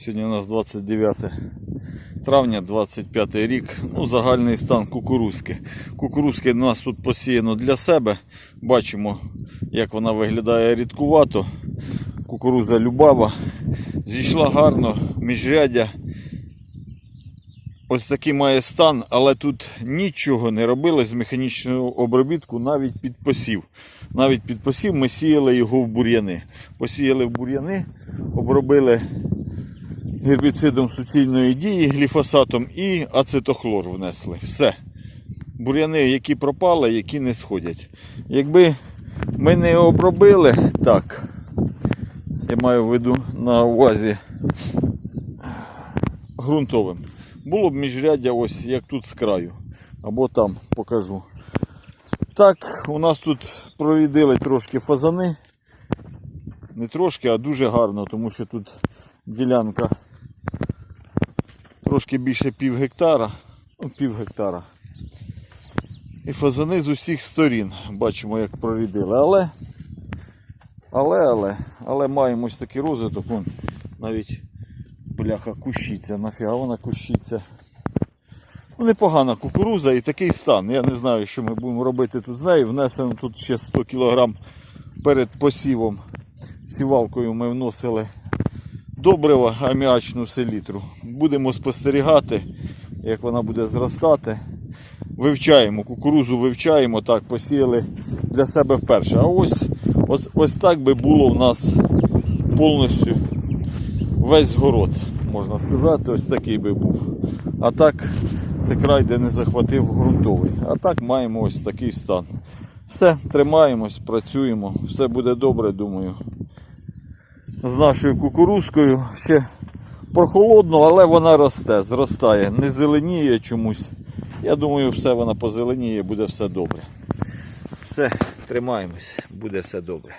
Сьогодні у нас 29 травня, 25 рік. Ну, загальний стан кукурузки. Кукурузки у нас тут посіяно для себе. Бачимо, як вона виглядає рідкувато. Кукуруза любава. Зійшла гарно, міжрядя. Ось такий має стан, але тут нічого не робили з механічного обробітку навіть під посів. Навіть під посів ми сіяли його в бур'яни. Посіяли в бур'яни, обробили гербіцидом суцільної дії, гліфосатом і ацетохлор внесли. Все. Бур'яни, які пропали, які не сходять. Якби ми не обробили так, я маю в виду на увазі ґрунтовим. Було б міжряддя ось як тут з краю. Або там покажу. Так, у нас тут прорідили трошки фазани. Не трошки, а дуже гарно, тому що тут ділянка трошки більше пів гектара. Пів гектара. І фазани з усіх сторін. Бачимо, як прорідили. Але, але, але, але маємо ось такий розвиток. Вон, навіть бляха кущиться. Нафіга вона кущиться. Ну, непогана кукуруза і такий стан. Я не знаю, що ми будемо робити тут з нею. Внесено тут ще 100 кг перед посівом. Сівалкою ми вносили добрива аміачну селітру. Будемо спостерігати, як вона буде зростати. Вивчаємо, кукурузу вивчаємо, так, посіяли для себе вперше. А ось, ось, ось так би було в нас повністю весь город, можна сказати, ось такий би був. А так, це край, де не захватив ґрунтовий. А так маємо ось такий стан. Все, тримаємось, працюємо, все буде добре, думаю. З нашою кукурузкою ще прохолодно, але вона росте, зростає, не зеленіє чомусь. Я думаю, все вона позеленіє, буде все добре. Все, тримаємось, буде все добре.